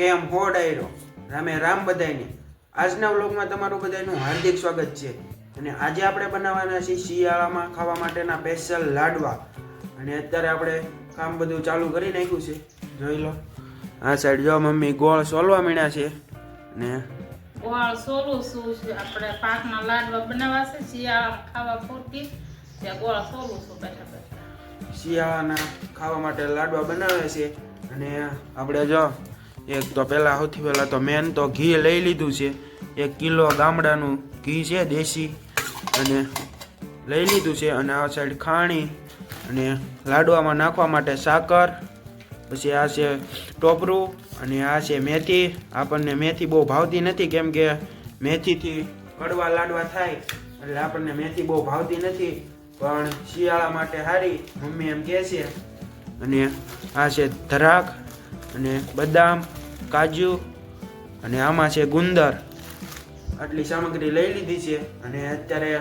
કેમ હો ડાયરો રામે રામ બધાયને. આજના વ્લોગમાં તમારું બધાનું હાર્દિક સ્વાગત છે. અને આજે આપણે બનાવવાના છીએ શિયાળામાં ખાવા માટેના સ્પેશિયલ લાડવા. અને અત્યારે આપણે કામ બધું ચાલુ કરી નાખ્યું છે. જોઈ લો. આ સાઈડ જો મમ્મી ગોળ સોલવા મીણ્યા છે. ને ગોળ સોલું શું છે? આપણે પાકના લાડવા બનાવવા છે શિયાળામાં ખાવા પૂરતી. ત્યાં ગોળ સોલું છું બેઠા બેઠા. શિયાળાના ખાવા માટે લાડવા બનાવે છે. અને આપણે જો એક તો પહેલાં સૌથી પહેલાં તો મેન તો ઘી લઈ લીધું છે. એક કિલો ગામડાનું ઘી છે, દેશી. અને લઈ લીધું છે અને આ સાઈડ ખાણી અને લાડવામાં નાખવા માટે સાકર, પછી આ છે ટોપરું અને આ છે મેથી. આપણને મેથી બહુ ભાવતી નથી, કેમ કે મેથીથી કડવા લાડવા થાય, એટલે આપણને મેથી બહુ ભાવતી નથી. પણ શિયાળા માટે સારી મમ્મી એમ કહે છે. અને આ છે ધરાક અને બદામ. કાજુ અને આમાં છે ગુંદર. આટલી સામગ્રી લઈ લીધી છે અને અત્યારે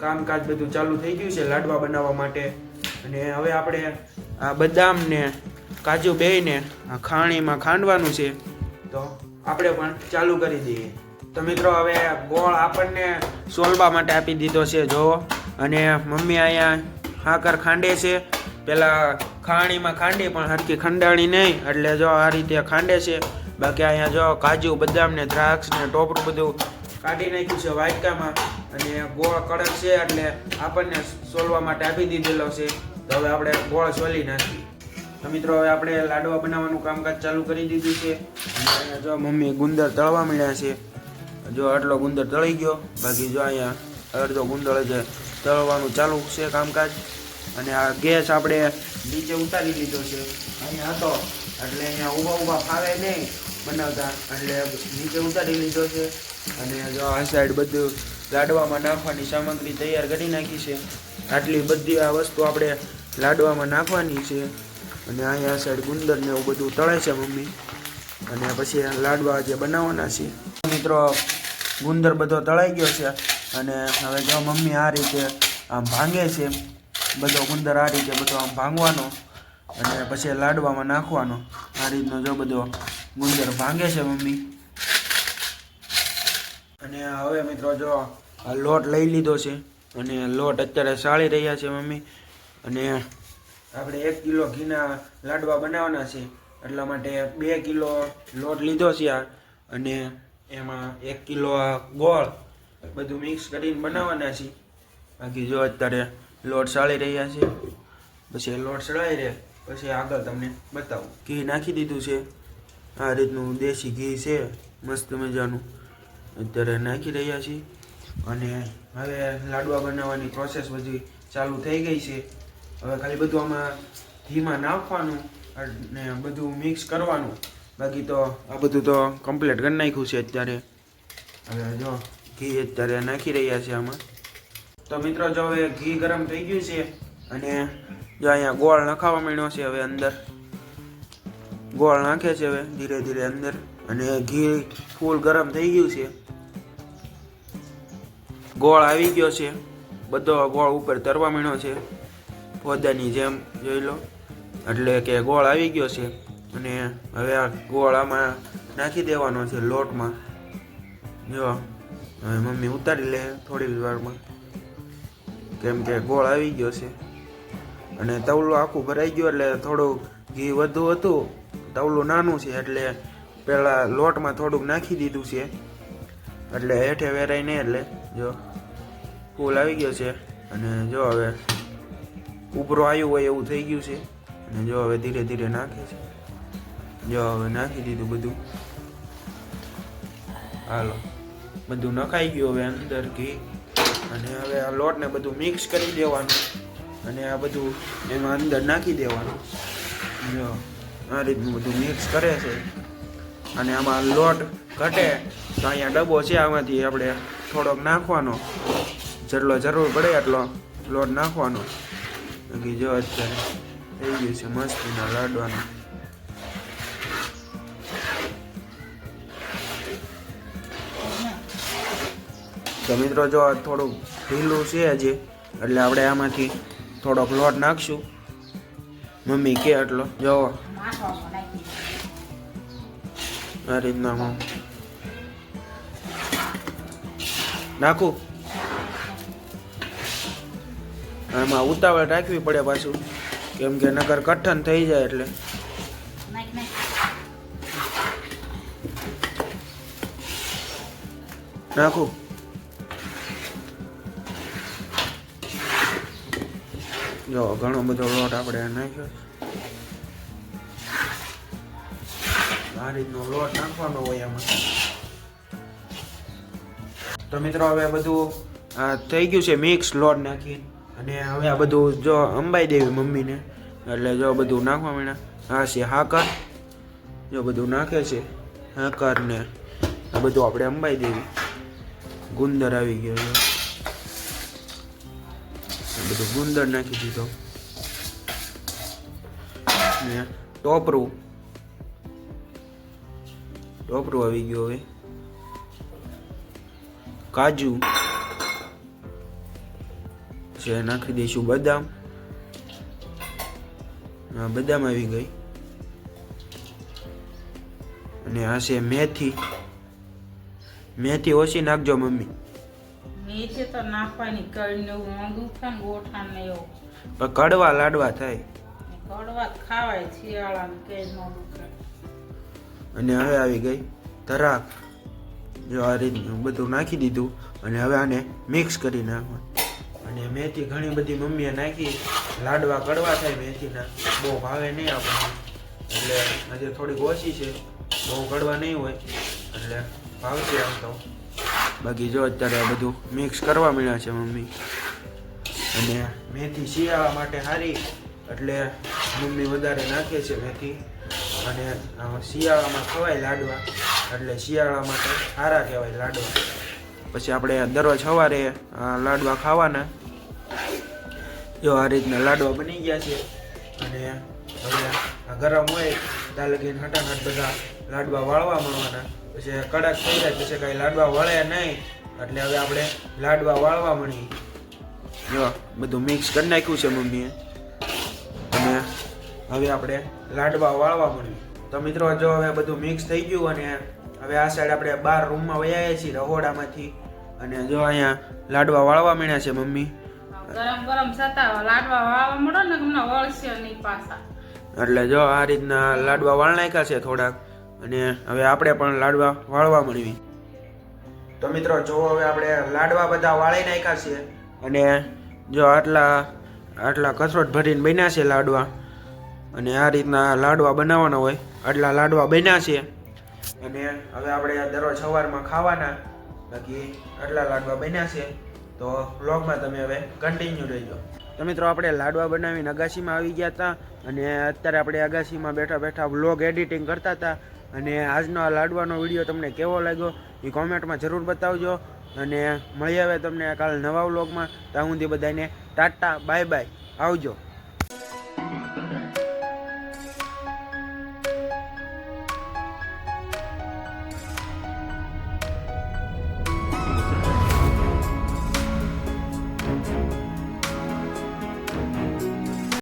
કામકાજ બધું ચાલુ થઈ ગયું છે લાડવા બનાવવા માટે. અને હવે આપણે આ બદામને, કાજુ બેયને આ ખાણીમાં ખાંડવાનું છે. તો આપણે પણ ચાલુ કરી દઈએ. તો મિત્રો, હવે ગોળ આપણને સોલવા માટે આપી દીધો છે, જો. અને મમ્મી અહીંયા હાકર ખાંડે છે. પેલા ખાણીમાં ખાંડી પણ હરકી ખંડાણી નહીં. એટલે જો આ રીતે ખાંડે છે બાકી અહીંયા જો કાજુ, બદામ ને દ્રાક્ષ ને ટોપરું બધું કાઢી નાખ્યું છે વાટકામાં અને ગોળ કડક છે, એટલે આપણને સોલવા માટે આપી દીધેલો છે. તો હવે આપણે ગોળ સોલી નાખીએ. તો મિત્રો, હવે આપણે લાડવા બનાવવાનું કામકાજ ચાલુ કરી દીધું છે. અને જો મમ્મી ગુંદર તળવા મળ્યા છે. જો આટલો ગુંદર તળી ગયો. બાકી જો અહીંયા અડધો ગુંદર છે તળવાનું ચાલુ છે કામકાજ. અને આ ગેસ આપણે નીચે ઉતારી લીધો છે. અહીંયા હતો. એટલે અહીંયા ઊભા ઊભા ફાવે નહીં. બનાવતા. એટલે નીચે ઉતારી લીધો છે. અને જો આ સાઈડ બધું લાડવામાં નાખવાની સામગ્રી તૈયાર કરી નાખી છે. આટલી બધી આ વસ્તુ આપણે લાડવામાં નાખવાની છે. અને અહીંયા સાઈડ ગુંદર ને એવું બધું તળે છે મમ્મી. અને પછી લાડવા જે બનાવવાના છે. મિત્રો, ગુંદર બધો તળાઈ ગયો છે. અને હવે જો મમ્મી આ રીતે આમ ભાંગે છે, બધો ગુંદર આ રીતે બધો આમ ભાંગવાનો અને પછી લાડવામાં નાખવાનો. આ રીતનો જો બધો ગુંદર ભાંગે છે મમ્મી. અને હવે મિત્રો જો આ લોટ લઈ લીધો છે અને લોટ અત્યારે સાળી રહ્યા છે મમ્મી. અને આપણે એક કિલો ઘીના લાડવા બનાવવાના છે. એટલા માટે બે કિલો લોટ લીધો છે આ. અને એમાં એક કિલો ગોળ બધું મિક્સ કરીને બનાવવાના છે. બાકી જો અત્યારે લોટ સાળી રહ્યા છે. પછી લોટ સળાઈ રહે પછી આગળ તમને બતાવું. ઘી નાખી દીધું છે. આ રીતનું દેશી ઘી છે, મસ્ત મજાનું. અત્યારે નાખી રહ્યા છીએ. અને હવે લાડવા બનાવવાની પ્રોસેસ બધી ચાલુ થઈ ગઈ છે. હવે ખાલી બધું આમાં ઘીમાં નાખવાનું અને બધું મિક્સ કરવાનું. બાકી તો આ બધું તો કમ્પ્લીટ કરી નાખ્યું છે અત્યારે. હવે જો ઘી અત્યારે નાખી રહ્યા છે આમાં. તો મિત્રો, જો હવે ઘી ગરમ થઈ ગયું છે અને જો અહીંયા ગોળ નખાવા માંડ્યો છે હવે અંદર. ગોળ નાખે છે હવે ધીરે ધીરે અંદર. અને ઘી ફૂલ ગરમ થઈ ગયું છે. ગોળ આવી ગયો છે. બધો ગોળ ઉપર તરવા માંડ્યો છે. પોદાની જેમ જોઈ લો. એટલે કે ગોળ આવી ગયો છે. અને હવે આ ગોળ આમાં નાખી દેવાનો છે લોટમાં. જો, હવે મમ્મી ઉતારી લે થોડી વારમાં. કેમ કે ગોળ આવી ગયો છે. અને તવલો આખું ભરાઈ ગયો એટલે થોડું ઘી વધુ હતું. તવલું નાનું છે એટલે પહેલાં લોટમાં થોડુંક નાખી દીધું છે. એટલે હેઠે વેરાય નહીં એટલે જો ફૂલ આવી ગયો છે. અને જો હવે ઉભરો આવ્યું હોય એવું થઈ ગયું છે. અને જો હવે ધીરે ધીરે નાખે છે. જો હવે નાખી દીધું બધું. હાલો. બધું નખાઈ ગયું હવે અંદર ઘી અને હવે આ લોટને બધું મિક્સ કરી દેવાનું. અને આ બધું એમાં અંદર નાખી દેવાનું. જો. આ રીતનું બધું મિક્સ કરે છે. અને આમાં લોટ ઘટે તો અહીંયા ડબ્બો છે આમાંથી આપણે થોડોક નાખવાનો. જેટલો જરૂર પડે એટલો લોટ નાખવાનો. બાકી જો અત્યારે થઈ ગયું છે મસ્તીના લાડવાનું. તો મિત્રો જો થોડુંક ઢીલું છે હજી, એટલે આપણે આમાંથી થોડોક લોટ નાખશું. મમ્મી કે એટલો જવો. આ રીતના હું. નાખું. આમાં ઉતાવળ રાખવી પડે પાછું. કેમ કે નગર કઠણ થઈ જાય એટલે. નાખ. જો, ઘણો બધો લોટ આપણે નાખ્યો. આ રીતનો લોટ નાખવાનો હોય આમાં તો મિત્રો, હવે બધું થઈ ગયું છે મિક્સ લોટ નાખી અને હવે આ બધું જો અંબાઈ દેવી મમ્મીને, એટલે જો બધું નાખવા માંડ્યા. આ છે હાકર. જો બધું નાખે છે હાકર ને આ બધું આપણે અંબાઈ દેવી. ગુંદર આવી ગયો બધું ગુંદર નાખી દીધો. ને ટોપરું. ટોપરું આવી ગયું હવે. કાજુ. છે નાખી દઈશું બદામ. હા, બદામ આવી ગઈ. અને આ છે મેથી. મેથી ઓછી નાખજો મમ્મી. મેથી તો નાખવાની કળીને એવું મોંઘું થાય ને ગોઠાણ ને એવું. પણ કડવા લાડવા થાય. કડવા ખાવાય શિયાળામાં કે જ થાય. અને હવે આવી ગઈ ધરાક જો આ રીતનું બધું નાખી દીધું અને હવે આને મિક્સ કરી નાખવાનું. અને મેથી ઘણી બધી મમ્મીએ નાખી. લાડવા કડવા થાય મેથીના. બહુ ભાવે નહીં આપણને. એટલે આજે થોડીક ઓછી છે. બહુ કડવા નહીં હોય. એટલે ભાવશે આમ તો. બાકી જો અત્યારે આ બધું મિક્સ કરવા મળ્યા છે મમ્મી. અને મેથી શિયાળા માટે સારી એટલે મમ્મી વધારે નાખે છે મેથી. અને શિયાળામાં ખવાય લાડવા, એટલે શિયાળા માટે સારા કહેવાય લાડવા. પછી આપણે દરરોજ સવારે લાડવા ખાવાના. જો આ રીતના લાડવા બની ગયા છે. અને હવે ગરમ હોય દાલગીન લગીને હટાહટ બધા લાડવા વાળવા મળવાના. પછી કડક થઈ જાય પછી કાંઈ લાડવા વળે નહીં એટલે હવે આપણે લાડવા વાળવા મળી. જો બધું મિક્સ કરી નાખ્યું છે મમ્મીએ. અને હવે આપણે લાડવા વાળવા મળ્યું તો મિત્રો જો હવે બધું મિક્સ થઈ ગયું અને હવે આ સાઈડ આપણે બાર રૂમમાં વયા છીએ રહોડામાંથી. અને જો અહીંયા લાડવા વાળવા મળ્યા છે મમ્મી. ગરમ ગરમ સતા લાડવા વાળવા મળો ને હમણાં વળશે નહીં પાછા. એટલે જો આ રીતના લાડવા વાળ નાખ્યા છે થોડાક. અને હવે આપણે પણ લાડવા વાળવા મળવી તો મિત્રો, જો હવે આપણે લાડવા બધા વાળી નાખ્યા છે અને જો આટલા આટલા કસરત ભરીને બન્યા છે લાડવા અને આ રીતના લાડવા બનાવવાના હોય, આટલા લાડવા બન્યા છે અને હવે આપણે દરરોજ સવારમાં ખાવાના, બાકી આટલા લાડવા બન્યા છે, તો વ્લોગમાં તમે હવે કન્ટિન્યુ રહેજો. તો મિત્રો, આપણે લાડવા બનાવીને અગાશીમાં આવી ગયા હતા અને અત્યારે આપણે અગાશીમાં બેઠા બેઠા વ્લોગ એડિટિંગ કરતા હતા અને આજનો આ લાડવાનો વીડિયો તમને કેવો લાગ્યો એ કોમેન્ટમાં જરૂર બતાવજો. અને મળી આવે તમને કાલ નવા વ્લોગમાં. ત્યાં સુધી બધાને ટાટા, બાય બાય. આવજો.